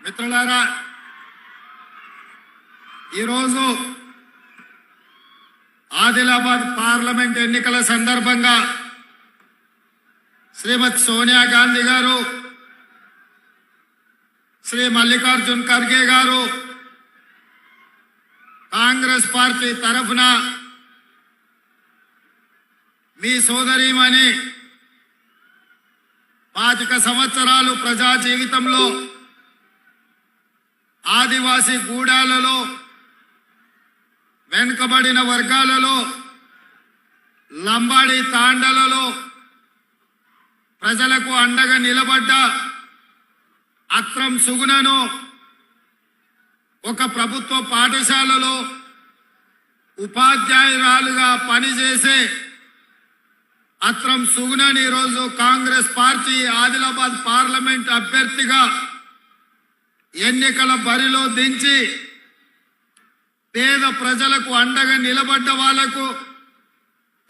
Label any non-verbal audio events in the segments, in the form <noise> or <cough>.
మిత్రులారా ఈరోజు ఆదిలాబాద్ పార్లమెంట్ ఎన్నికల సందర్భంగా శ్రీమతి సోనియా గాంధీ గారు శ్రీ మల్లికార్జున్ ఖర్గే గారు కాంగ్రెస్ పార్టీ తరఫున మీ సోదరీమణి పాతిక సంవత్సరాలు ప్రజా జీవితంలో ఆదివాసీ గూడాలలో వెనుకబడిన వర్గాలలో లంబాడి తాండలలో ప్రజలకు అండగా నిలబడ్డ అత్రం సుగుణను ఒక ప్రభుత్వ పాఠశాలలో ఉపాధ్యాయురాలుగా పనిచేసే అత్రం సుగుణని ఈరోజు కాంగ్రెస్ పార్టీ ఆదిలాబాద్ పార్లమెంట్ అభ్యర్థిగా ఎన్నికల బరిలో దించి పేద ప్రజలకు అండగా నిలబడ్డ వాళ్ళకు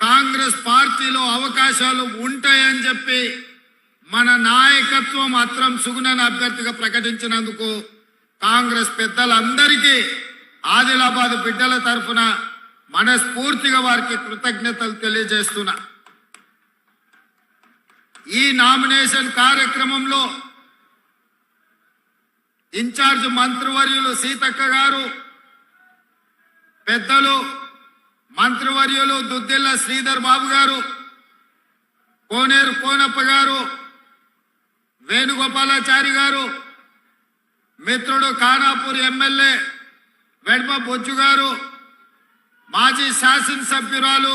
కాంగ్రెస్ పార్టీలో అవకాశాలు ఉంటాయని చెప్పి మన నాయకత్వం అత్రం సుగుణన్ అభ్యర్థిగా ప్రకటించినందుకు కాంగ్రెస్ పెద్దలందరికీ ఆదిలాబాద్ బిడ్డల తరఫున మనస్ఫూర్తిగా వారికి కృతజ్ఞతలు తెలియజేస్తున్నా. ఈ నామినేషన్ కార్యక్రమంలో ఇన్ఛార్జ్ మంత్రివర్యులు సీతక్క గారు పెద్దలు మంత్రివర్యులు దుద్దిల్ల శ్రీధర్ బాబు గారు కోనేరు కోనప్ప గారు వేణుగోపాలాచారి గారు మిత్రుడు ఖానాపూర్ ఎమ్మెల్యే వెడ్మ బొజ్జు గారు మాజీ శాసనసభ్యురాలు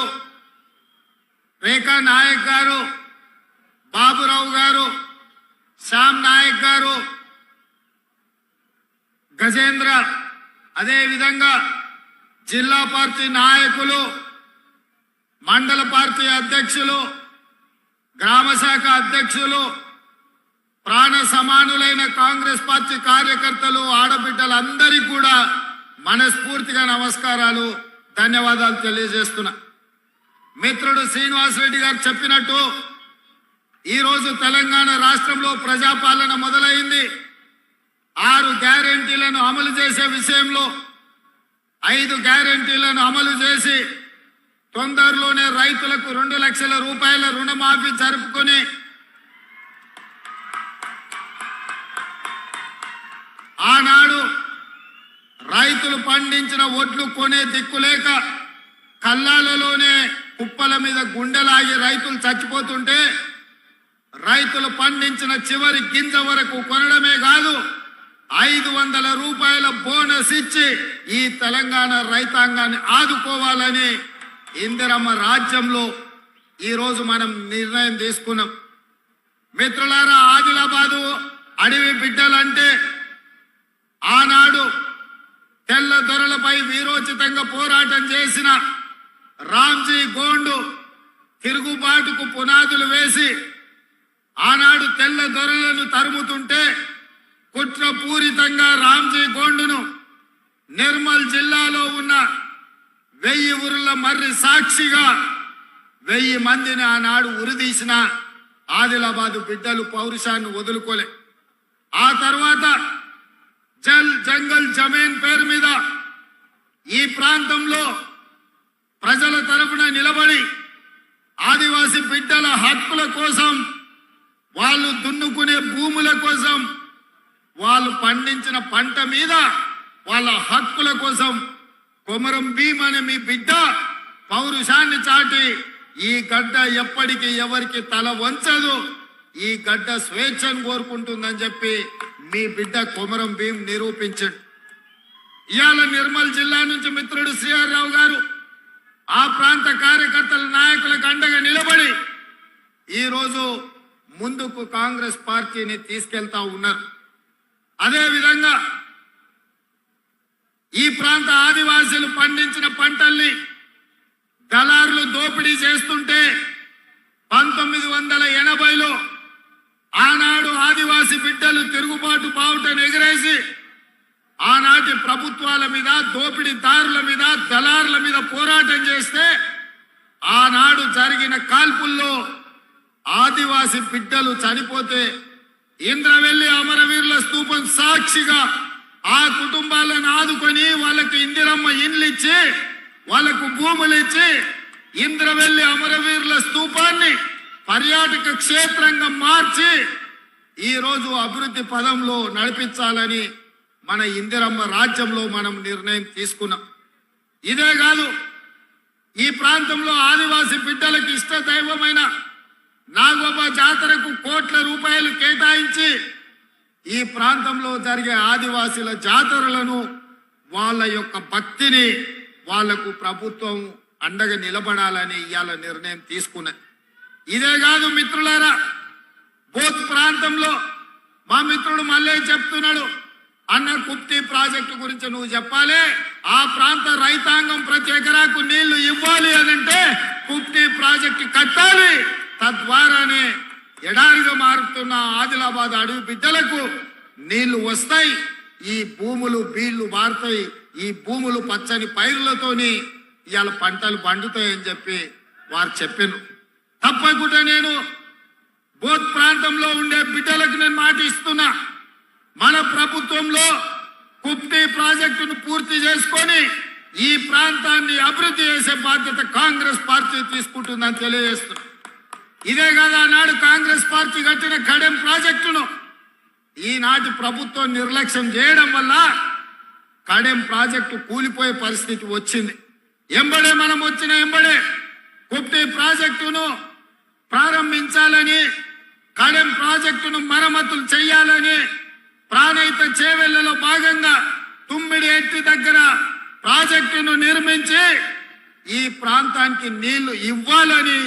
రేఖా నాయక్ గారు బాబురావు గారు శ్యామ్ నాయక్ గారు గజేంద్ర అదే విధంగా జిల్లా పార్టీ నాయకులు మండల పార్టీ అధ్యక్షులు గ్రామ శాఖ అధ్యక్షులు ప్రాణ సమానులైన కాంగ్రెస్ పార్టీ కార్యకర్తలు ఆడబిడ్డలందరికీ కూడా మనస్ఫూర్తిగా నమస్కారాలు ధన్యవాదాలు తెలియజేస్తున్నా. మిత్రుడు శ్రీనివాసరెడ్డి గారు చెప్పినట్టు ఈరోజు తెలంగాణ రాష్ట్రంలో ప్రజాపాలన మొదలైంది. ఆరు గ్యారెంటీలను అమలు చేసే విషయంలో ఐదు గ్యారెంటీలను అమలు చేసి తొందరలోనే రైతులకు రెండు లక్షల రూపాయల రుణమాఫీ జరుపుకొని ఆనాడు రైతులు పండించిన ఒడ్లు కొనే దిక్కులేక కల్లాలలోనే కుప్పల మీద గుండెలాగి రైతులు చచ్చిపోతుంటే రైతులు పండించిన చివరి గింజ వరకు కొనడమే కాదు ఐదు వందల రూపాయల బోనస్ ఇచ్చి ఈ తెలంగాణ రైతాంగాన్ని ఆదుకోవాలని ఇందిరమ్మ రాజ్యంలో ఈరోజు మనం నిర్ణయం తీసుకున్నాం. మిత్రులారా ఆదిలాబాదు అడవి బిడ్డలంటే ఆనాడు తెల్ల దొరలపై వీరోచితంగా పోరాటం చేసిన రామ్జీ గోండు తిరుగుబాటుకు పునాదులు వేసి ఆనాడు తెల్ల దొరలను తరుముతుంటే కుట్రపూరితంగా రామ్జీ గోండును నిర్మల్ జిల్లాలో ఉన్న వెయ్యి ఊరుల మర్రి సాక్షిగా వెయ్యి మందిని ఆనాడు ఉరిదీసిన ఆదిలాబాదు బిడ్డలు పౌరుషాన్ని వదులుకోలే. ఆ తర్వాత జల్ జంగల్ జమీన్ పేరు మీద ఈ ప్రాంతంలో ప్రజల తరఫున నిలబడి ఆదివాసి బిడ్డల హక్కుల కోసం వాళ్ళు దున్నుకునే భూముల కోసం వాళ్ళు పండించిన పంట మీద వాళ్ళ హక్కుల కోసం కొమరం భీమ్ అనే మీ బిడ్డ పౌరుషాన్ని చాటి ఈ గడ్డ ఎప్పటికీ ఎవరికి తల వంచదు. ఈ గడ్డ స్వేచ్ఛను కోరుకుంటుందని చెప్పి మీ బిడ్డ కొమరం భీమ్ నిరూపించండి ఇవాళ నిర్మల్ జిల్లా నుంచి మిత్రుడు సిఆర్ రావు గారు ఆ ప్రాంత కార్యకర్తల నాయకులకు అండగా నిలబడి ఈరోజు ముందుకు కాంగ్రెస్ పార్టీని తీసుకెళ్తా ఉన్నారు. అదేవిధంగా ఈ ప్రాంత ఆదివాసీలు పండించిన పంటల్ని దళారులు దోపిడీ చేస్తుంటే పంతొమ్మిది వందల ఎనభైలో ఆనాడు ఆదివాసి బిడ్డలు తిరుగుబాటు బావుటను ఎగిరేసి ఆనాటి ప్రభుత్వాల మీద దోపిడీదారుల మీద దళారుల మీద పోరాటం చేస్తే ఆనాడు జరిగిన కాల్పుల్లో ఆదివాసి బిడ్డలు చనిపోతే ఇంద్రవెల్లి అమరవీరుల స్తూపం సాక్షిగా ఆ కుటుంబాలను ఆదుకొని వాళ్ళకు ఇందిరమ్మ ఇండ్లు ఇచ్చి వాళ్ళకు భూములు ఇచ్చి ఇంద్రవెల్లి అమరవీరుల స్తూపాన్ని పర్యాటక క్షేత్రంగా మార్చి ఈరోజు అభివృద్ధి పదంలో నడిపించాలని మన ఇందిరమ్మ రాజ్యంలో మనం నిర్ణయం తీసుకున్నాం. ఇదే కాదు ఈ ప్రాంతంలో ఆదివాసి బిడ్డలకు ఇష్ట దైవమైన నాగోప జాతరకు కోట్ల రూపాయలు కేటాయించి ఈ ప్రాంతంలో జరిగే ఆదివాసీల జాతరలను వాళ్ళ యొక్క భక్తిని వాళ్ళకు ప్రభుత్వం అండగా నిలబడాలని ఇవాళ నిర్ణయం తీసుకున్నది ఇదే కాదు మిత్రులారా బోత్ ప్రాంతంలో మా మిత్రుడు మళ్ళీ చెప్తున్నాడు అన్న కుప్తి ప్రాజెక్టు గురించి నువ్వు చెప్పాలి ఆ ప్రాంత రైతాంగం ప్రతి ఎకరాకు నీళ్ళు ఇవ్వాలి అనంటే కుప్తి ప్రాజెక్టు కట్టాలి. తద్వారానే ఎడారిగా మారుతున్న ఆదిలాబాద్ అడవి బిడ్డలకు నీళ్ళు వస్తాయి. ఈ భూములు బీళ్ళు మారుతాయి. ఈ భూములు పచ్చని పైరులతోని ఇవాళ పంటలు పండుతాయని చెప్పి వారు చెప్పారు తప్పకుండా నేను బోత్ ప్రాంతంలో ఉండే బిడ్డలకు నేను మాట ఇస్తున్నా. మన ప్రభుత్వంలో కుప్తి ప్రాజెక్టును పూర్తి చేసుకొని ఈ ప్రాంతాన్ని అభివృద్ధి చేసే బాధ్యత కాంగ్రెస్ పార్టీ తీసుకుంటుందని తెలియజేస్తున్నా. ఇదే కదా ఆనాడు కాంగ్రెస్ పార్టీ కట్టిన కడెం ప్రాజెక్టును. ఈనాటి ప్రభుత్వం నిర్లక్ష్యం చేయడం వల్ల కడెం ప్రాజెక్టు కూలిపోయే పరిస్థితి వచ్చింది. ఎంబడే మనం వచ్చిన ఎంబడే కుప్టి ప్రాజెక్టును ప్రారంభించాలని కడెం ప్రాజెక్టును మరమ్మతులు చేయాలని ప్రాణహిత చేవెళ్ళలో భాగంగా తుమ్మిడి ఎట్టి దగ్గర ప్రాజెక్టును నిర్మించి ఈ ప్రాంతానికి నీళ్ళు ఇవ్వాలని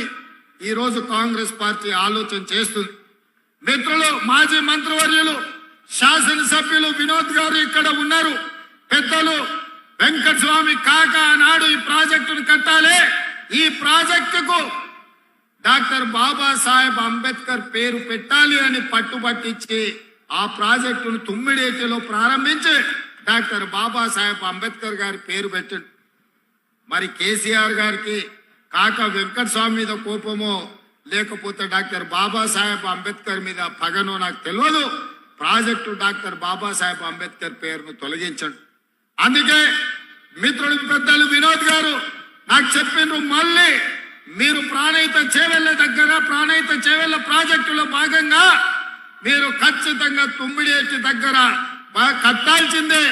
ఈ రోజు కాంగ్రెస్ పార్టీ ఆలోచన చేస్తుంది. మిత్రులు మాజీ మంత్రివర్యులు శాసనసభ్యులు వినోద్ గారు ఇక్కడ ఉన్నారు. పెద్దలు వెంకట స్వామి కాక నాడు ఈ ప్రాజెక్టును కట్టాలి. ఈ ప్రాజెక్టుకు డాక్టర్ బాబాసాహెబ్ అంబేద్కర్ పేరు పెట్టాలి అని పట్టుబట్టించి ఆ ప్రాజెక్టును తుమ్మిడేటిలో ప్రారంభించి డాక్టర్ బాబాసాహెబ్ అంబేద్కర్ గారి పేరు పెట్టండి. మరి కేసీఆర్ గారికి కాక వెంకట స్వామి మీద కోపమో లేకపోతే డాక్టర్ బాబాసాహెబ్ అంబేద్కర్ మీద పగనో నాకు తెలియదు ప్రాజెక్టు డాక్టర్ బాబాసాహెబ్ అంబేద్కర్ పేరును తొలగించండి. అందుకే మిత్రుడు పెద్దలు వినోద్ గారు నాకు చెప్పిండ్రు మళ్ళీ మీరు ప్రాణహిత చేవెళ్ళ దగ్గర ప్రాణహిత చేవెళ్ళ ప్రాజెక్టులో భాగంగా మీరు ఖచ్చితంగా తుమ్మిడేటి దగ్గర కట్టాల్సిందే.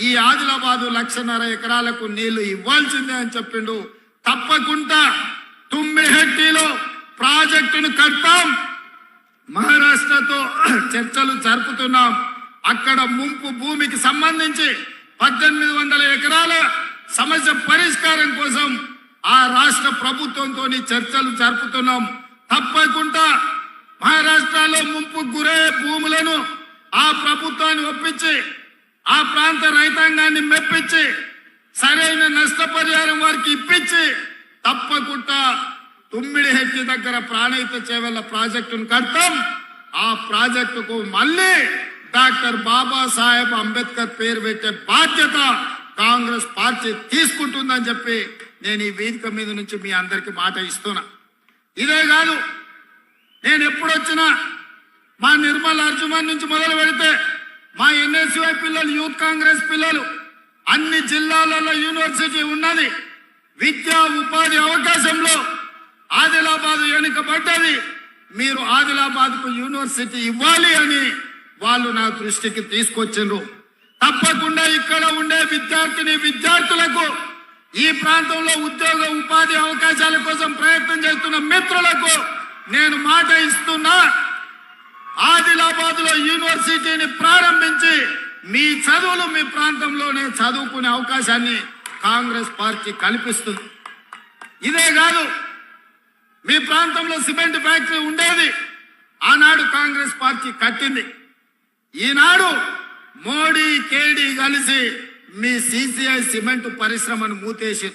ఈ ఆదిలాబాదు లక్షన్నర ఎకరాలకు నీళ్ళు ఇవ్వాల్సిందే అని చెప్పిండు. తప్పకుండా తుమ్మిడిహట్టిలో ప్రాజెక్టును కడతాం. మహారాష్ట్రతో <clears throat> చర్చలు జరుపుతున్నాం. అక్కడ ముంపు భూమికి సంబంధించి పద్దెనిమిది వందల ఎకరాల సమస్య పరిష్కారం కోసం ఆ రాష్ట్ర ప్రభుత్వంతో చర్చలు జరుపుతున్నాం. తప్పకుండా మహారాష్ట్రలో ముంపు గురయ్యే భూములను ఆ ప్రభుత్వాన్ని ఒప్పించి ఆ ప్రాంత రైతాంగాన్ని మెప్పించి సరైన నష్టపరిహారం వారికి ఇప్పించి తప్పకుండా తుమ్మిడి హెట్టి దగ్గర ప్రాణహిత చేవల ప్రాజెక్టును కడతాం. ఆ ప్రాజెక్టుకు మళ్ళీ డాక్టర్ బాబాసాహెబ్ అంబేద్కర్ పేరు పెట్టే బాధ్యత కాంగ్రెస్ పార్టీ తీసుకుంటుందని చెప్పి నేను ఈ వేదిక మీద నుంచి మీ అందరికి మాట ఇస్తున్నా. ఇదే కాదు నేను ఎప్పుడొచ్చినా మా నిర్మల్ అర్జుమన్ నుంచి మొదలు పెడితే మా ఎన్ఎస్యుఐ పిల్లలు యూత్ కాంగ్రెస్ పిల్లలు అన్ని జిల్లాలలో యూనివర్సిటీ ఉన్నది. విద్యా ఉపాధి అవకాశంలో ఆదిలాబాద్ వెనుకబడ్డది మీరు ఆదిలాబాద్కు యూనివర్సిటీ ఇవ్వాలి అని వాళ్ళు నా దృష్టికి తీసుకొచ్చిండ్రు. తప్పకుండా ఇక్కడ ఉండే విద్యార్థిని విద్యార్థులకు ఈ ప్రాంతంలో ఉద్యోగ ఉపాధి అవకాశాల కోసం ప్రయత్నం చేస్తున్న మిత్రులకు నేను మాట ఇస్తున్నా. ఆదిలాబాద్లో యూనివర్సిటీని ప్రారంభించి మీ చదువులు మీ ప్రాంతంలోనే చదువుకునే అవకాశాన్ని కాంగ్రెస్ పార్టీ కల్పిస్తుంది. ఇదే కాదు మీ ప్రాంతంలో సిమెంట్ ఫ్యాక్టరీ ఉండేది ఆనాడు కాంగ్రెస్ పార్టీ కట్టింది. ఈనాడు మోడీ కేడీ కలిసి మీ సిసిఐ సిమెంట్ పరిశ్రమను మూతేసి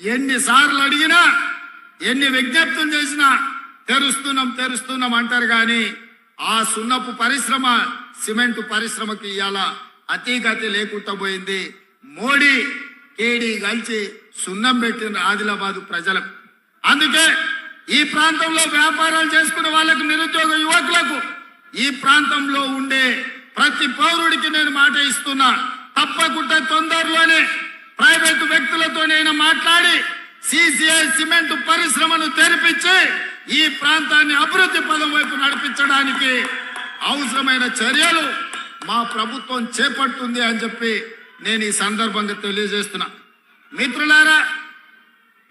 ఎన్నిసార్లు అడిగినా ఎన్ని విజ్ఞప్తులు చేసినా తెరుస్తున్నాం తెరుస్తున్నాం అంటారు కానీ ఆ సున్నపు పరిశ్రమ సిమెంట్ పరిశ్రమకి ఇవాళ అతిగతి లేకుండా పోయింది. మోడీ కేడీ కలిసి సున్నం పెట్టిన ఆదిలాబాద్ ప్రజలకు. అందుకే ఈ ప్రాంతంలో వ్యాపారాలు చేసుకునే వాళ్ళకు నిరుద్యోగ యువకులకు ఈ ప్రాంతంలో ఉండే ప్రతి పౌరుడికి నేను మాట ఇస్తున్నా. తప్పకుండా తొందరలోనే ప్రైవేటు వ్యక్తులతో నేను మాట్లాడి సిసిఐ సిమెంట్ పరిశ్రమను తెరిపించి ఈ ప్రాంతాన్ని అభివృద్ధి పదం వైపు నడిపించడానికి అవసరమైన చర్యలు మా ప్రభుత్వం చేపడుతుంది అని చెప్పి నేను ఈ సందర్భంగా తెలియజేస్తున్నా. మిత్రులారా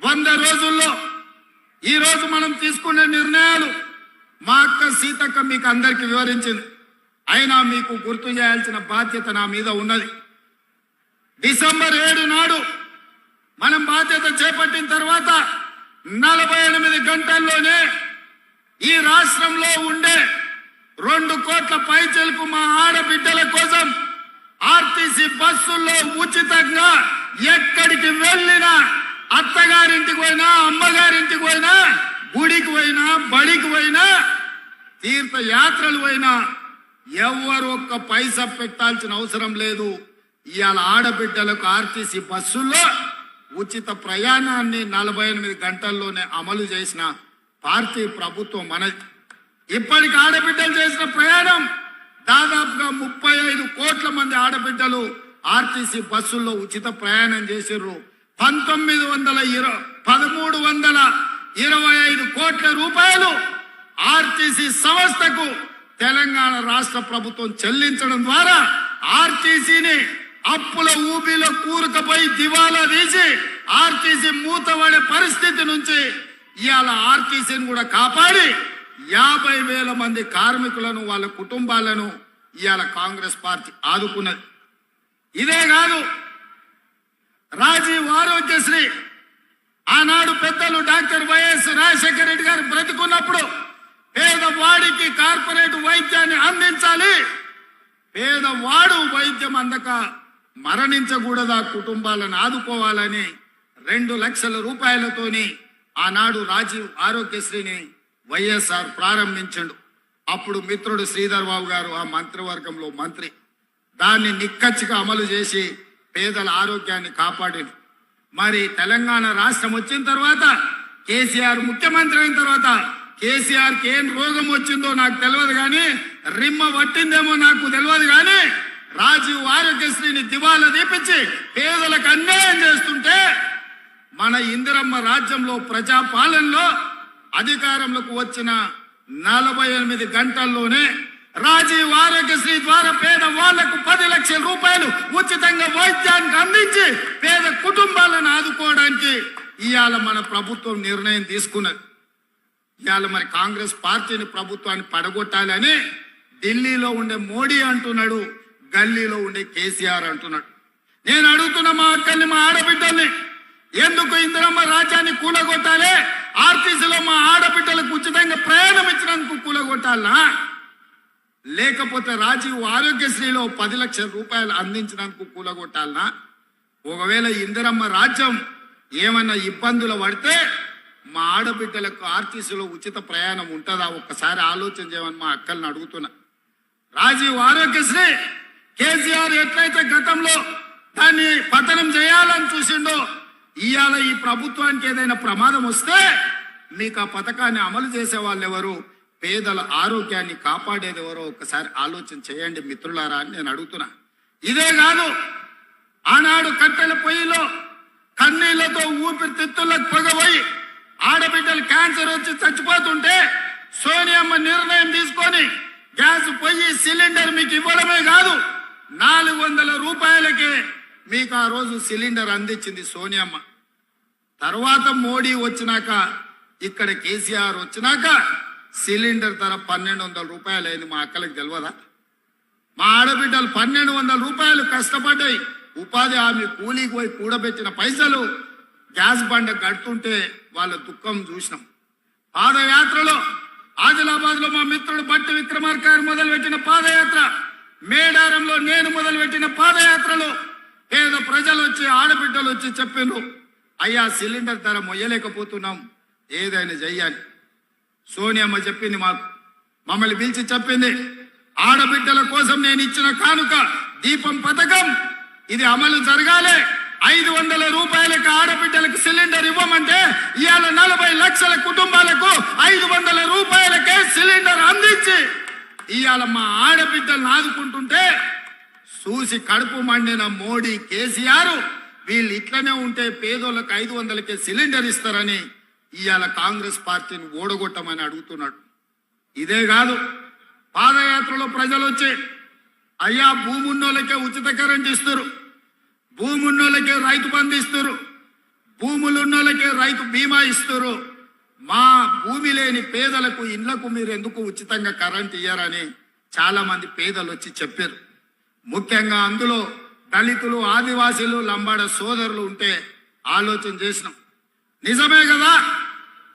వంద రోజుల్లో ఈరోజు మనం తీసుకునే నిర్ణయాలు మా అక్క సీతక్క మీకు అందరికి వివరించింది. అయినా మీకు గుర్తు చేయాల్సిన బాధ్యత నా మీద ఉన్నది. డిసెంబర్ ఏడు నాడు మనం బాధ్యత చేపట్టిన తర్వాత నలభై ఎనిమిది గంటల్లోనే ఈ రాష్ట్రంలో ఉండే రెండు కోట్ల పైచలకు మా ఆడబిడ్డల కోసం ఆర్టీసీ బస్సుల్లో ఉచితంగా ఎక్కడికి వెళ్ళినా అత్తగారింటికి పోయినా అమ్మగారింటికి పోయినా గుడికి పోయినా బడికి పోయినా తీర్థయాత్రలు పోయినా ఎవరు ఒక్క పైసా పెట్టాల్సిన అవసరం లేదు. ఇవాళ ఆడబిడ్డలకు ఆర్టీసీ బస్సుల్లో ఉచిత ప్రయాణాన్ని నలభై ఎనిమిది గంటల్లోనే అమలు చేసిన పార్టీ ప్రభుత్వం మన ఇప్పటికి ఆడబిడ్డలు చేసిన ప్రయాణం దాదాపుగా ముప్పై ఐదు కోట్ల మంది ఆడబిడ్డలు ఆర్టీసీ బస్సుల్లో ఉచిత ప్రయాణం చేసిర్రు. పంతొమ్మిది వందల ఇరవై పదమూడు వందల ఇరవై ఐదు కోట్ల రూపాయలు ఆర్టీసీ సంస్థకు తెలంగాణ రాష్ట్ర ప్రభుత్వం చెల్లించడం ద్వారా ఆర్టీసీని అప్పుల ఊబిలో కూరుకుపోయి దివాలా తీసి ఆర్టీసీ మూతపడే పరిస్థితి నుంచి ఇవాళ ఆర్టీసీని కూడా కాపాడి యాభై వేల మంది కార్మికులను వాళ్ళ కుటుంబాలను ఇవాళ కాంగ్రెస్ పార్టీ ఆదుకున్నది. ఇదే కాదు రాజీవ్ ఆరోగ్యశ్రీ ఆనాడు పెద్దలు డాక్టర్ వైఎస్ రాజశేఖర రెడ్డి గారు బ్రతికున్నప్పుడు పేదవాడికి కార్పొరేట్ వైద్యాన్ని అందించాలి. పేదవాడు వైద్యం అందక మరణించకూడదా కుటుంబాలను ఆదుకోవాలని రెండు లక్షల రూపాయలతోని ఆనాడు రాజీవ్ ఆరోగ్యశ్రీని వైఎస్ఆర్ ప్రారంభించండు. అప్పుడు మిత్రుడు శ్రీధర్ బాబు గారు ఆ మంత్రివర్గంలో మంత్రి. దాన్ని నిక్కచ్చిగా అమలు చేసి పేదల ఆరోగ్యాన్ని కాపాడిండు. మరి తెలంగాణ రాష్ట్రం వచ్చిన తర్వాత కేసీఆర్ ముఖ్యమంత్రి అయిన తర్వాత కేసీఆర్కి ఏం రోగం వచ్చిందో నాకు తెలియదు కానీ రిమ్మ పట్టిందేమో నాకు తెలియదు కానీ రాజీవ్ ఆరోగ్యశ్రీని దివాలా దీపించి పేదలకు అన్యాయం చేస్తుంటే మన ఇందిరమ్మ రాజ్యంలో ప్రజాపాలనలో అధికారంలోకి వచ్చిన నలభై ఎనిమిది గంటల్లోనే రాజీవ్ ఆరోగ్యశ్రీ ద్వారా పేద వాళ్ళకు పది లక్షల రూపాయలు ఉచితంగా వైద్యానికి అందించి పేద కుటుంబాలను ఆదుకోవడానికి ఇవాళ మన ప్రభుత్వం నిర్ణయం తీసుకున్నది. ఇవాళ మరి కాంగ్రెస్ పార్టీని ప్రభుత్వాన్ని పడగొట్టాలని ఢిల్లీలో ఉండే మోడీ అంటున్నాడు గల్లీలో ఉండే కేసీఆర్ అంటున్నాడు. నేను అడుగుతున్న మా అక్కల్ని మా ఆడబిడ్డల్ని ఎందుకు ఇందిరమ్మ రాజ్యాన్ని కూలగొట్టాలి? ఆర్టీసీలో మా ఆడబిడ్డలకు ఉచితంగా ప్రయాణం ఇచ్చినందుకు కూలగొట్టాలా? లేకపోతే రాజీవ్ ఆరోగ్యశ్రీలో పది లక్షల రూపాయలు అందించినందుకు కూలగొట్టాలనా ఒకవేళ ఇందిరమ్మ రాజ్యం ఏమైనా ఇబ్బందులు పడితే మా ఆడబిడ్డలకు ఆర్టీసీలో ఉచిత ప్రయాణం ఉంటుందా? ఒక్కసారి ఆలోచన చేయమని మా అక్కల్ని అడుగుతున్నా. రాజీవ్ ఆరోగ్యశ్రీ కేసీఆర్ ఎట్లయితే గతంలో దాన్ని పతనం చేయాలని చూసిండో ఇవాళ ఈ ప్రభుత్వానికి ఏదైనా ప్రమాదం వస్తే మీకు ఆ పథకాన్ని అమలు చేసే వాళ్ళు ఎవరు పేదల ఆరోగ్యాన్ని కాపాడేది ఎవరో ఒక్కసారి ఆలోచన చేయండి మిత్రులారా అని నేను అడుగుతున్నా. ఇదే కాదు ఆనాడు కట్టెల పొయ్యిలో కన్నీళ్ళతో ఊపిరితిత్తులకు పొగపోయి ఆడబిడ్డలు క్యాన్సర్ వచ్చి చచ్చిపోతుంటే సోనియమ్మ నిర్ణయం తీసుకొని గ్యాస్ పొయ్యి సిలిండర్ మీకు ఇవ్వడమే కాదు నాలుగు వందల రూపాయలకే మీకు ఆ రోజు సిలిండర్ అందించింది సోనియమ్మ. తర్వాత మోడీ వచ్చినాక ఇక్కడ కేసీఆర్ వచ్చినాక సిలిండర్ ధర పన్నెండు వందల రూపాయలు అయింది. మా అక్కలకు తెలియదా మా ఆడబిడ్డలు పన్నెండు వందల రూపాయలు కష్టపడ్డాయి. ఉపాధి హామీ కూలీకి పోయి కూడబెట్టిన పైసలు గ్యాస్ బండ కడుతుంటే వాళ్ళ దుఃఖం చూసినాం. పాదయాత్రలో ఆదిలాబాద్లో మా మిత్రుడు బట్టి విక్రమార్కారు మొదలుపెట్టిన పాదయాత్ర మేడారంలో నేను మొదలుపెట్టిన పాదయాత్రలో పేద ప్రజలు వచ్చి ఆడబిడ్డలు వచ్చి చెప్పిండ్రు. అయ్యా సిలిండర్ ధర మొయ్యలేకపోతున్నాం. ఏదైనా చెయ్యాలి. సోనియమ్మ చెప్పింది మాకు. మమ్మల్ని పిలిచి చెప్పింది. ఆడబిడ్డల కోసం నేను ఇచ్చిన కానుక దీపం పథకం. ఇది అమలు జరగాలి. ఐదు వందల రూపాయలకు ఆడబిడ్డలకు సిలిండర్ ఇవ్వమంటే ఇవాళ నలభై లక్షల కుటుంబాలకు ఐదు వందల రూపాయలకే సిలిండర్ అందించి ఇవాళ మా ఆడబిడ్డలను ఆదుకుంటుంటే చూసి కడుపు మండిన మోడీ కేసీఆర్ వీళ్ళు ఇట్లనే ఉంటే పేదోళ్ళకి ఐదు వందలకే సిలిండర్ ఇస్తారని ఇవాళ కాంగ్రెస్ పార్టీని ఓడగొట్టమని అడుగుతున్నాడు. ఇదే కాదు పాదయాత్రలో ప్రజలు వచ్చి అయ్యా భూమున్నోళ్ళకే ఉచిత కరెంట్ ఇస్తారు భూమున్నోళ్ళకే రైతు బంధు ఇస్తారు భూములు ఉన్నోళ్ళకే రైతు బీమా ఇస్తారు మా భూమి లేని పేదలకు ఇళ్ళకు మీరు ఎందుకు ఉచితంగా కరెంట్ ఇయ్యారని చాలా మంది పేదలు వచ్చి చెప్పారు. ముఖ్యంగా అందులో దళితులు ఆదివాసీలు లంబాడ సోదరులు ఉంటే ఆలోచన చేసినాం. నిజమే కదా?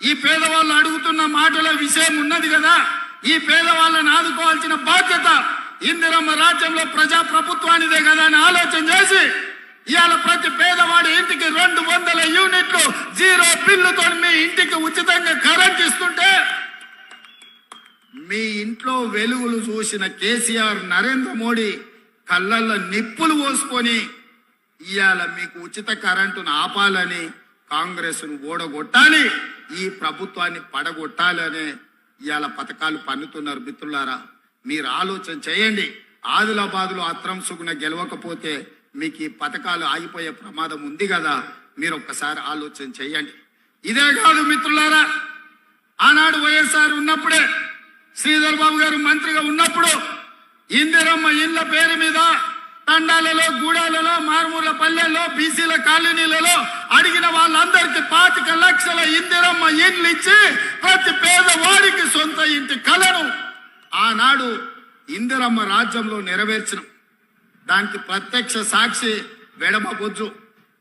ఈ పేదవాళ్ళు అడుగుతున్న మాటల విషయం ఉన్నది కదా? ఈ పేదవాళ్ళని ఆదుకోవాల్సిన బాధ్యత ఇందిరమ్మ రాజ్యంలో ప్రజా ప్రభుత్వానిదే కదా అని ఆలోచన చేసి ఇవాళ ప్రతి పేదవాడి ఇంటికి రెండు వందల యూనిట్లు జీరో బిల్లుతో మీ ఇంటికి ఉచితంగా కరెంట్ ఇస్తుంటే మీ ఇంట్లో వెలుగులు చూసిన కేసీఆర్ నరేంద్ర మోడీ కళ్ళల్లో నిప్పులు పోసుకొని ఇవాళ మీకు ఉచిత కరెంటును ఆపాలని కాంగ్రెస్ను ఓడగొట్టాలి ఈ ప్రభుత్వాన్ని పడగొట్టాలని ఇవాళ పథకాలు పన్నుతున్నారు మిత్రులారా. మీరు ఆలోచన చేయండి. ఆదిలాబాద్లో అత్రం సుగుణ గెలవకపోతే మీకు ఈ పథకాలు ఆగిపోయే ప్రమాదం ఉంది కదా. మీరు ఒక్కసారి ఆలోచన చేయండి. ఇదే కాదు మిత్రులారా ఆనాడు వైఎస్ఆర్ ఉన్నప్పుడే శ్రీధర్ బాబు గారు మంత్రిగా ఉన్నప్పుడు ఇందిరమ్మ ఇళ్ళ పేరు మీద తండాలలో గూడాలలో మారుమూల పల్లెల్లో బీసీల కాలనీలలో అడిగిన వాళ్ళందరికీ పాతిక లక్షల ఇందిరమ్మ ఇండ్లు ఇచ్చి ప్రతి పేదవాడికి సొంత ఇంటి కలను ఆనాడు ఇందిరమ్మ రాజ్యంలో నెరవేర్చిన. దానికి ప్రత్యక్ష సాక్షి వెడమ బొజ్జు.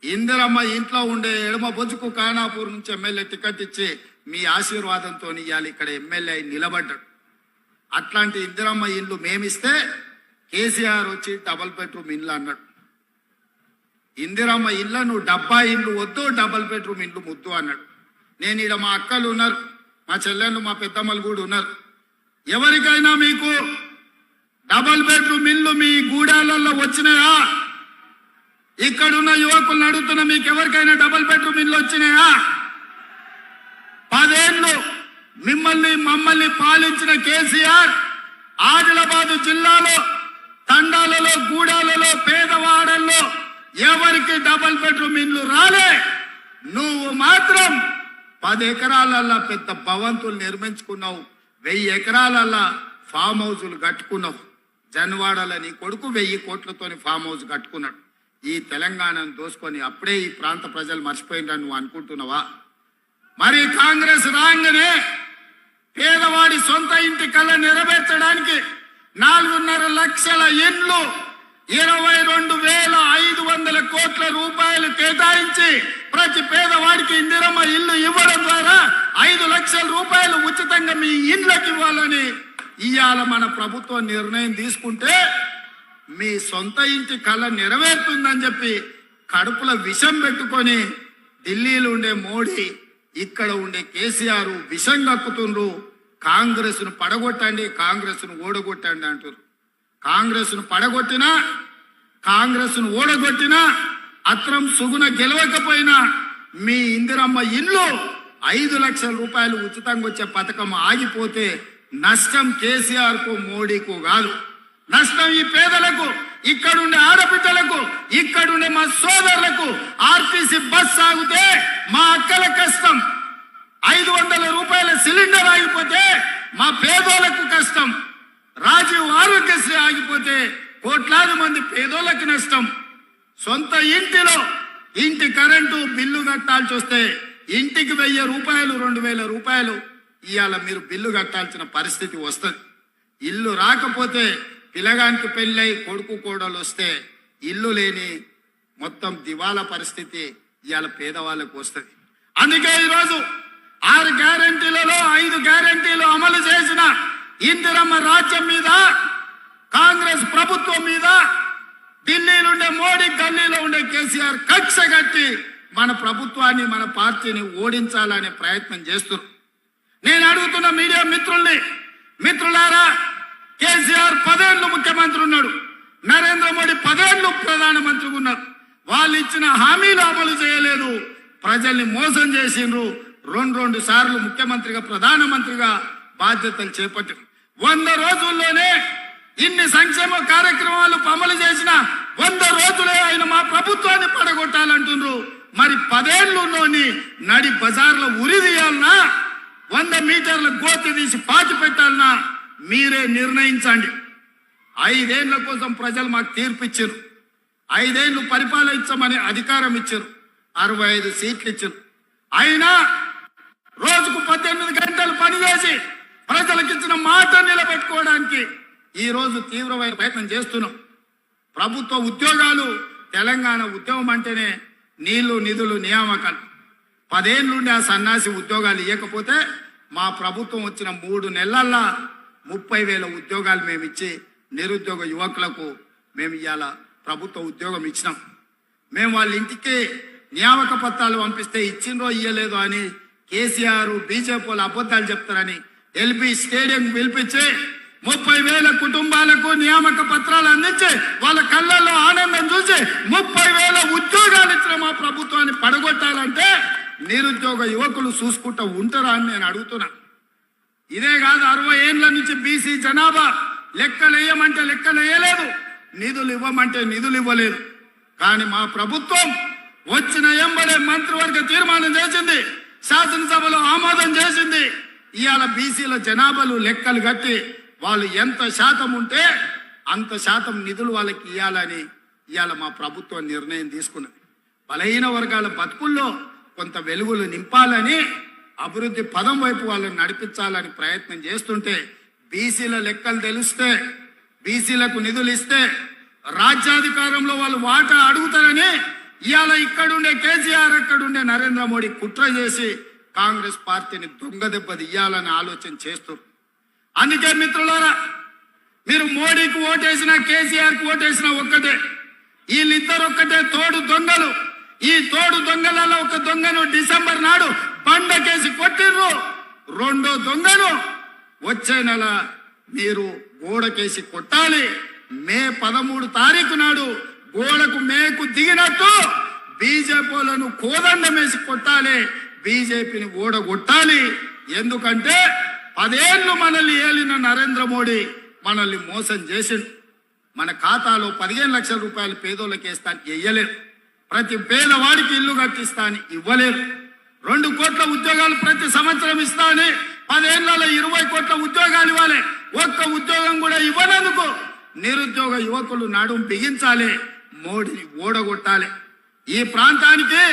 ఇందిరమ్మ ఇంట్లో ఉండే ఎడమ బొజ్జుకు కానాపూర్ నుంచి ఎమ్మెల్యే టికెట్ ఇచ్చి మీ ఆశీర్వాదంతో ఇవాళ ఇక్కడ ఎమ్మెల్యే నిలబడ్డాడు. అట్లాంటి ఇందిరమ్మ ఇల్లు మేమిస్తే కేసీఆర్ వచ్చి డబల్ బెడ్రూమ్ ఇల్లు అన్నాడు. ఇందిరమ్మ ఇళ్ళ నువ్వు డబ్బా ఇల్లు వద్దు డబల్ బెడ్రూమ్ ఇల్లు ముద్దు అన్నాడు. నేను ఈడ మా అక్కలు ఉన్నారు మా చెల్లెళ్ళు మా పెద్దమ్మలు కూడా ఉన్నారు. ఎవరికైనా మీకు డబల్ బెడ్రూమ్ ఇల్లు మీ గూడాలలో వచ్చినాయా? ఇక్కడున్న యువకులను అడుగుతున్న మీకు ఎవరికైనా డబల్ బెడ్రూమ్ ఇల్లు వచ్చినాయా? పదేళ్ళు మిమ్మల్ని మమ్మల్ని పాలించిన కేసీఆర్ ఆదిలాబాద్ జిల్లాలో తండాలలో గూడాలలో పేదవాడల్లో ఎవరికి డబల్ బెడ్రూమ్ ఇల్లు రాలే? నువ్వు మాత్రం పది ఎకరాలల్లా పెద్ద భవంతులు నిర్మించుకున్నావు వెయ్యి ఎకరాలల్లా ఫామ్ హౌజులు కట్టుకున్నావు. జన్వాడల నీ కొడుకు వెయ్యి కోట్లతోని ఫామ్ హౌస్ కట్టుకున్నాడు. ఈ తెలంగాణను దోసుకొని అప్పుడే ఈ ప్రాంత ప్రజలు మర్చిపోయిందని నువ్వు అనుకుంటున్నావా? మరి కాంగ్రెస్ రాగానే పేదవాడి సొంత ఇంటి కళ నెరవేర్చడానికి నాలుగున్నర లక్షల ఇండ్లు ఇరవై రెండు వేల ఐదు వందల కోట్ల రూపాయలు కేటాయించి ప్రతి పేదవాడికి ఇందిరమ్మ ఇల్లు ఇవ్వడం ద్వారా ఐదు లక్షల రూపాయలు ఉచితంగా మీ ఇండ్లకి ఇవ్వాలని ఇవాళ మన ప్రభుత్వం నిర్ణయం తీసుకుంటే మీ సొంత ఇంటి కళ నెరవేరుతుందని చెప్పి కడుపులో విషం పెట్టుకొని ఢిల్లీలో ఉండే మోడీ ఇక్కడ ఉండే కేసీఆర్ విషం కక్కుతుండ్రు. కాంగ్రెస్ను పడగొట్టండి కాంగ్రెస్ను ఓడగొట్టండి అంటారు కాంగ్రెస్ను పడగొట్టినా కాంగ్రెస్ను ఓడగొట్టినా అత్రం సుగుణ గెలవకపోయినా మీ ఇందిరమ్మ ఇల్లు ఐదు లక్షల రూపాయలు ఉచితంగా వచ్చే పథకం ఆగిపోతే నష్టం కేసీఆర్కు మోడీకు కాదు. నష్టం ఈ పేదలకు. ఇక్కడుండే ఆడబిడ్డలకు ఇక్కడుండే మా సోదరులకు ఆర్టీసీ బస్ సాగితే మా అక్కల కష్టం. ఐదు వందల రూపాయల సిలిండర్ ఆగిపోతే మా పేదోళ్ళకు కష్టం. రాజీవ్ ఆరోగ్యశ్రీ ఆగిపోతే కోట్లాది మంది పేదోళ్ళకు నష్టం. సొంత ఇంటిలో ఇంటి కరెంటు బిల్లు కట్టాల్సి వస్తే ఇంటికి వెయ్యి రూపాయలు రెండు వేల రూపాయలు ఇవాళ మీరు బిల్లు కట్టాల్సిన పరిస్థితి వస్తుంది. ఇల్లు రాకపోతే పిల్లగానికి పెళ్ళై కొడుకు కోడలు వస్తే ఇల్లు లేని మొత్తం దివాలా పరిస్థితి ఇవాళ పేదవాళ్ళకు వస్తుంది. అందుకే ఈరోజు ఆరు గ్యారంటీలలో ఐదు గ్యారంటీలు అమలు చేసిన ఇందిరమ్మ రాజ్యం మీద కాంగ్రెస్ ప్రభుత్వం మీద ఢిల్లీలో ఉండే మోడీ గల్లీలో ఉండే కేసీఆర్ కక్ష కట్టి మన ప్రభుత్వాన్ని మన పార్టీని ఓడించాలనే ప్రయత్నం చేస్తున్నారు. నేను అడుగుతున్న మీడియా మిత్రుల్ని మిత్రులారా కేసీఆర్ పదేళ్ళు ముఖ్యమంత్రి ఉన్నాడు. నరేంద్ర మోడీ పదేళ్ళు ప్రధానమంత్రిగా ఉన్నారు. వాళ్ళు ఇచ్చిన హామీలు అమలు చేయలేదు. ప్రజల్ని మోసం చేసిండ్రు. రెండు రెండు సార్లు ముఖ్యమంత్రిగా ప్రధానమంత్రిగా బాధ్యతలు చేపట్టారు. వంద రోజుల్లోనే ఇన్ని సంక్షేమ కార్యక్రమాలు అమలు చేసిన వంద రోజులే ఆయన మా ప్రభుత్వాన్ని పడగొట్టాలంటుండ్రు. మరి పదేళ్ళులోని నడి బజార్లో ఉరి తీయాలనా? వంద మీటర్ల గోతి తీసి పాతి పెట్టాలనా? మీరే నిర్ణయించండి. ఐదేళ్ళ కోసం ప్రజలు మాకు తీర్పు ఇచ్చారు ఐదేళ్ళు పరిపాలించమని అధికారం ఇచ్చారు. అరవై ఐదు సీట్లు ఇచ్చారు. అయినా రోజుకు పద్దెనిమిది గంటలు పనిచేసి ప్రజలకు ఇచ్చిన మాట నిలబెట్టుకోవడానికి ఈ రోజు తీవ్రమైన ప్రయత్నం చేస్తున్నాం. ప్రభుత్వ ఉద్యోగాలు తెలంగాణ ఉద్యమం అంటేనే నీళ్ళు నిధులు నియామకాలు. పదేళ్ళుండి ఆ సన్నాసి ఉద్యోగాలు ఇవ్వకపోతే మా ప్రభుత్వం వచ్చిన మూడు నెలల్లో ముప్పై వేల ఉద్యోగాలు మేము ఇచ్చి నిరుద్యోగ యువకులకు మేము ఇవాళ ప్రభుత్వ ఉద్యోగం ఇచ్చినాం. మేము వాళ్ళ ఇంటికి నియామక పత్రాలు పంపిస్తే ఇచ్చిండ్రో ఇయ్యలేదో అని కేసీఆర్ బీజేపీ వాళ్ళు అబద్ధాలు చెప్తారని ఎల్బీ స్టేడియం పిలిపించి ముప్పై వేల కుటుంబాలకు నియామక పత్రాలు అందించి వాళ్ళ కళ్ళల్లో ఆనందం చూసి ముప్పై వేల ఉద్యోగాలు ఇచ్చిన మా ప్రభుత్వాన్ని పడగొట్టాలంటే నిరుద్యోగ యువకులు చూసుకుంటూ ఉంటారా అని నేను అడుగుతున్నా. ఇదే కాదు అరవై ఏళ్ళ నుంచి బీసీ జనాభా లెక్కలేయమంటే లెక్కలేయలేదు. నిధులు ఇవ్వమంటే నిధులు ఇవ్వలేదు. కానీ మా ప్రభుత్వం వచ్చిన ఎంబడే మంత్రివర్గ తీర్మానం చేసింది. శాసనసభలో ఆమోదం చేసింది. ఇవాళ బీసీల జనాభాలు లెక్కలు కట్టి వాళ్ళు ఎంత శాతం ఉంటే అంత శాతం నిధులు వాళ్ళకి ఇవ్వాలని ఇవాళ మా ప్రభుత్వం నిర్ణయం తీసుకున్నది. బలహీన వర్గాల బతుకుల్లో కొంత వెలుగులు నింపాలని అభివృద్ధి పదం వైపు వాళ్ళని నడిపించాలని ప్రయత్నం చేస్తుంటే బీసీల లెక్కలు తెలిస్తే బీసీలకు నిధులు ఇస్తే రాజ్యాధికారంలో వాళ్ళు వాటా అడుగుతారని ఇవాళ ఇక్కడుండే కేసీఆర్ అక్కడుండే నరేంద్ర మోడీ కుట్ర చేసి కాంగ్రెస్ పార్టీని దొంగ దెబ్బ తీయాలని ఆలోచన చేస్తారు అందుకే మిత్రులారా మీరు మోడీకి ఓటేసినా కేసీఆర్కి ఓటేసినా ఒక్కటే. వీళ్ళిద్దరు ఒక్కటే తోడు దొంగలు. ఈ తోడు దొంగలలో ఒక దొంగను డిసెంబర్ నాడు పండకేసి కొట్టిర్రు. రెండో దొంగను. వచ్చే నెల మీరు గోడకేసి కొట్టాలి. మే పదమూడు తారీఖు నాడు గోడకు మేకు దిగినట్టు బీజేపీలను కోదండమేసి కొట్టాలి. బీజేపీని ఓడగొట్టాలి. ఎందుకంటే పదేళ్ళు మనల్ని ఏలిన నరేంద్ర మోడీ మనల్ని మోసం చేసిండు. మన ఖాతాలో పదిహేను లక్షల రూపాయలు పేదోళ్ళకి వేస్తానికి వేయలేరు ప్రతి పేదవాడికి ఇల్లు కట్టిస్తా ఇవ్వలేరు రెండు కోట్ల ఉద్యోగాలు ప్రతి సంవత్సరం ఇస్తామని పదేళ్ళలో ఇరవై కోట్ల ఉద్యోగాలు ఇవ్వాలి. ఒక్క ఉద్యోగం కూడా ఇవ్వనందుకు నిరుద్యోగ యువకులు నడుం బిగించాలి మోడీని ఓడగొట్టాలి. ఈ ప్రాంతానికి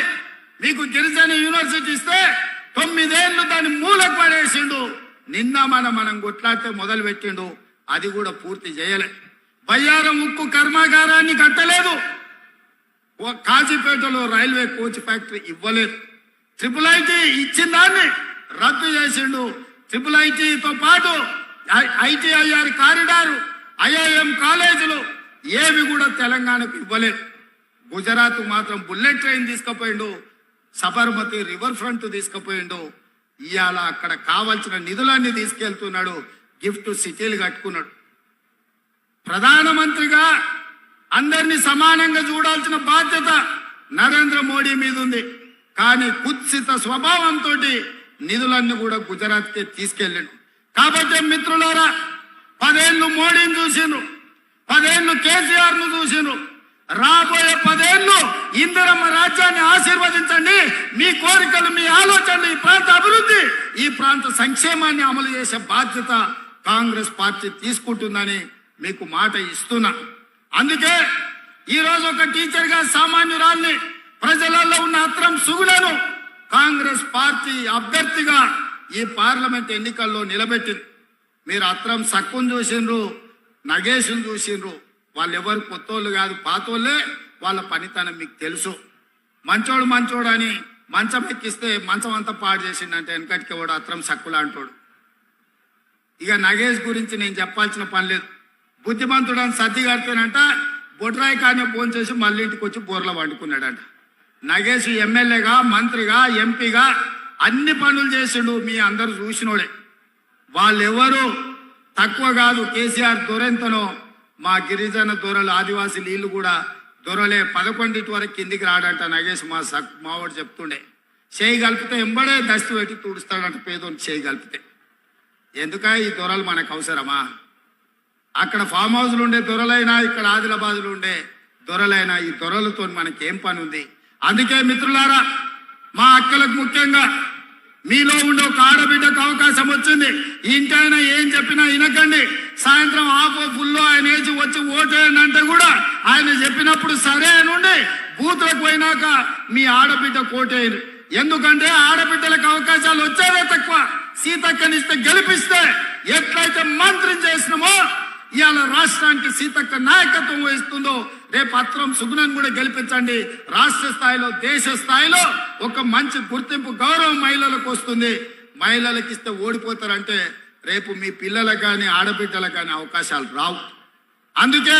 మీకు గిరిజన యూనివర్సిటీ ఇస్తే తొమ్మిదేళ్ళు దాన్ని మూలకు పడేసిండు. నిన్న మనం మనం కొట్లాడితే మొదలు పెట్టిండు. అది కూడా పూర్తి చేయలే. బయ్యారం ఉక్కు కర్మాగారాన్ని కట్టలేదు. కాజీపేటలో రైల్వే కోచ్ ఫ్యాక్టరీ ఇవ్వలేదు. ట్రిపుల్ ఐటీ ఇచ్చిన దాన్ని రద్దు చేసిండు. ట్రిపుల్ ఐటీతో పాటు ఐటీఐఆర్ కారిడారు ఐఐఎం కాలేజీలు ఏవి కూడా తెలంగాణకు ఇవ్వలేదు. గుజరాత్ మాత్రం బుల్లెట్ ట్రైన్ తీసుకుపోయిండు సబర్మతి రివర్ ఫ్రంట్ తీసుకుపోయిండు. ఇవాళ అక్కడ కావాల్సిన నిధులన్నీ తీసుకెళ్తున్నాడు గిఫ్ట్ సిటీలు కట్టుకున్నాడు. ప్రధానమంత్రిగా అందరినీ సమానంగా చూడాల్సిన బాధ్యత నరేంద్ర మోడీ మీద ఉంది. కానీ కుత్సిత స్వభావంతో నిధులన్నీ కూడా గుజరాత్కే తీసుకెళ్ళిండు. కాబట్టి మిత్రులారా పదేళ్ళు మోడీని చూసిండ్రు పదేళ్ళు కేసీఆర్ను చూసిండ్రు. రాబోయే పదేళ్ళు ఇందిరమ్మ రాజ్యాన్ని ఆశీర్వదించండి. మీ కోరికలు మీ ఆలోచనలు ఈ ప్రాంత అభివృద్ధి ఈ ప్రాంత సంక్షేమాన్ని అమలు చేసే బాధ్యత కాంగ్రెస్ పార్టీ తీసుకుంటుందని మీకు మాట ఇస్తున్నా. అందుకే ఈరోజు ఒక టీచర్గా సామాన్యురాల్ని ప్రజలలో ఉన్న అత్రం సుగులను కాంగ్రెస్ పార్టీ అభ్యర్థిగా ఈ పార్లమెంట్ ఎన్నికల్లో నిలబెట్టింది. మీరు అత్రం సక్కుం చూసిండ్రు నగేష్ను చూసిండ్రు. వాళ్ళు ఎవరు కొత్తోళ్ళు కాదు పాతోళ్ళే వాళ్ళ పనితనం మీకు తెలుసు. మంచోడు మంచోడు అని మంచం ఎక్కిస్తే మంచం అంతా పాడు చేసిండంటే వెనకటికి వాడు అత్రం సక్కులా అంటాడు ఇక నగేష్ గురించి నేను చెప్పాల్సిన పని లేదు. బుద్ధిమంతుడు అని సర్ది కడితేనంట బొడ్రాయి కానీ ఫోన్ చేసి మళ్ళీ ఇంటికి వచ్చి బోర్లో వండుకున్నాడంట. నగేష్ ఎమ్మెల్యేగా మంత్రిగా ఎంపీగా అన్ని పనులు చేసిండు మీ అందరు చూసినోడే. వాళ్ళెవరు తక్కువ కాదు కేసీఆర్ దొరెంతనో మా గిరిజన దొరలు ఆదివాసీ నీళ్ళు కూడా దొరలే. పదకొండింటి వరకు కిందికి రాడంట నగేష్ మా సక్ మావాడు చెప్తుండే. చేయి కలిపితే ఎంబడే దస్తు పెట్టి తుడుస్తాడంట పేదోని చేయి కలిపితే. ఎందుక ఈ దొరలు మనకు అవసరమా? అక్కడ ఫామ్ హౌస్లు ఉండే దొరలైనా ఇక్కడ ఆదిలాబాద్లో ఉండే దొరలైనా ఈ దొరలతో మనకేం పని ఉంది అందుకే మిత్రులారా మా అక్కలకు ముఖ్యంగా మీలో ఉండే ఒక ఆడబిడ్డకు అవకాశం వచ్చింది. ఇంటైనా ఏం చెప్పినా వినకండి. సాయంత్రం హాఫ్ ఫుల్ ఆయన ఏజ్ వచ్చి ఓటేయండి అంటే కూడా ఆయన చెప్పినప్పుడు సరే నుండి బూత్లకు పోయినాక మీ ఆడబిడ్డ కోటేయరు ఎందుకంటే ఆడబిడ్డలకు అవకాశాలు వచ్చేదే తక్కువ. సీతక్కనిస్తే గెలిపిస్తే ఎట్లయితే మంత్రి చేసినామో ఇవాళ రాష్ట్రానికి సీతక్క నాయకత్వం వహిస్తుందో రేపు పత్రం సుగుణం కూడా గెలిపించండి. రాష్ట్ర స్థాయిలో దేశ స్థాయిలో ఒక మంచి గుర్తింపు గౌరవం మహిళలకు వస్తుంది. మహిళలకు ఇస్తే ఓడిపోతారంటే రేపు మీ పిల్లలకు కానీ ఆడబిడ్డలకు కానీ అవకాశాలు రావు. అందుకే